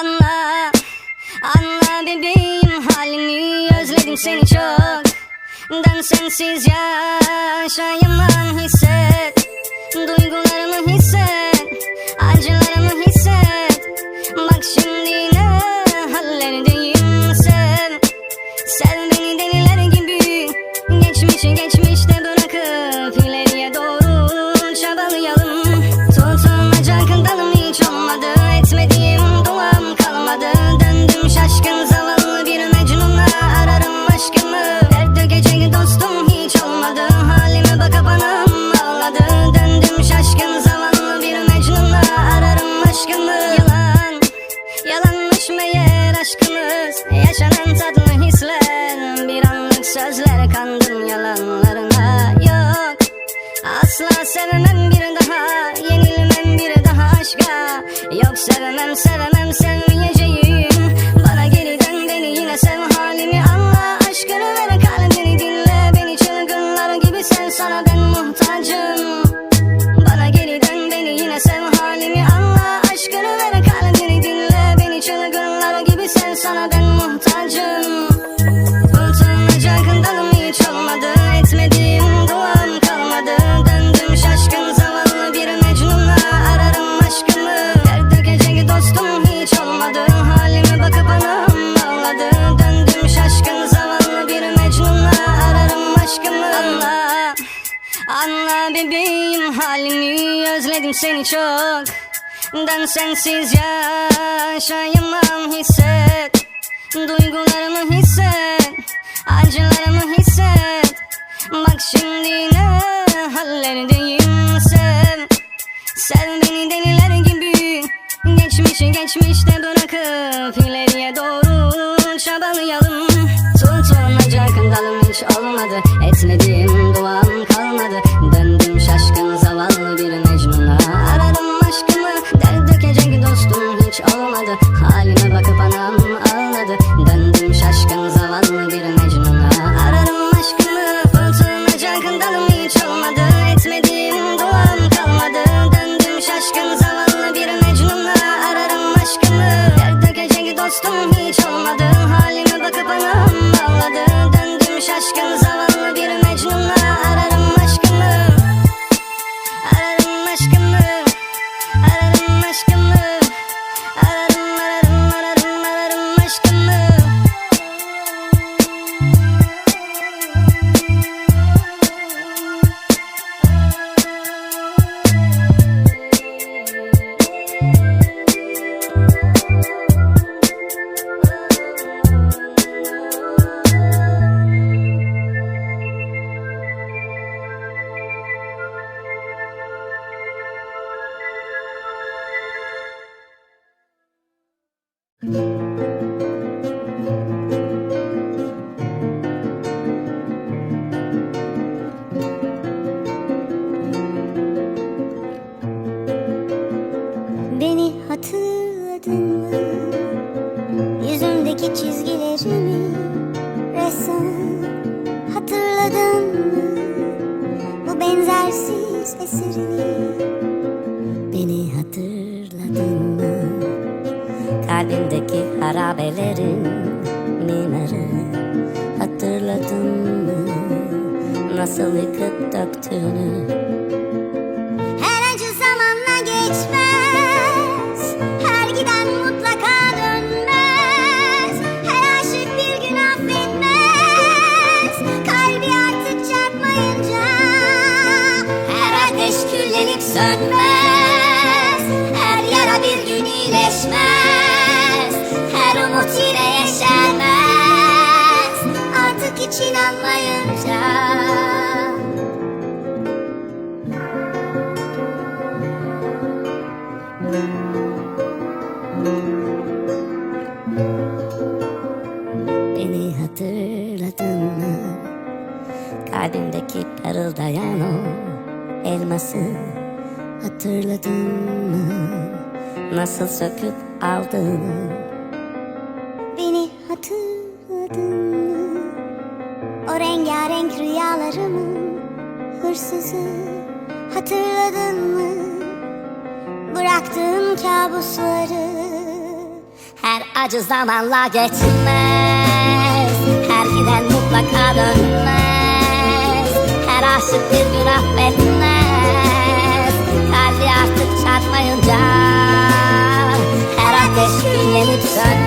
Anla, anla bebeğim halini özledim seni çok. Ben sensiz yaşayamam hisset. Duygularımı Yaşanan tatlı hisler Bir anlık sözler kandım yalanlarına. Yok Asla sevmem bir daha Yenilmem bir daha aşka. Yok sevmem sevmem sevmeyeceğim Anla bebeğim halini özledim seni çok. Ben sensiz yaşayamam hisset. Duygularımı hisset Acılarımı hisset. Bak şimdi ne hallerdeyim sev Sev beni deliler gibi Geçmişi geçmişte bırakıp ileriye doğru çabalayalım. Tutunacak dalım olmadı. Etmediğim duam kalmadı. Döndüm şaşkın zavallı bir mecnuna. Aradım aşkımı Dert dökecek dostum hiç olmadı. Halime bakıp anam ağladı. Döndüm şaşkın zavallı bir mecnuna. Ararım aşkımı Tutunacak dalım hiç olmadı. Etmediğim duam kalmadı. Döndüm şaşkın zavallı bir mecnunla Ararım aşkımı Dert dökecek dostum hiç olmadı mı? Yüzümdeki çizgilerimi Ressamı hatırladın mı? Bu benzersiz eserini Beni hatırladın mı? Kalbimdeki harabelerin mimarı Hatırladın mı? Nasıl yıkıp döktüğünü sönmez Her yara bir gün iyileşmez. Her umut yine yeşermez. Artık hiç inanmayınca Beni hatırladın mı? Kalbimdeki parıldayan o elması Hatırladın mı? Nasıl söküp aldığını Beni hatırladın mı? O rengarenk rüyalarımın hırsızı Hatırladın mı? Bıraktığım kabusları günler acı zamanla geçmez Her giden mutlaka dönmez Her aşık bir gün affetmez моя, да. Радость меня не писать.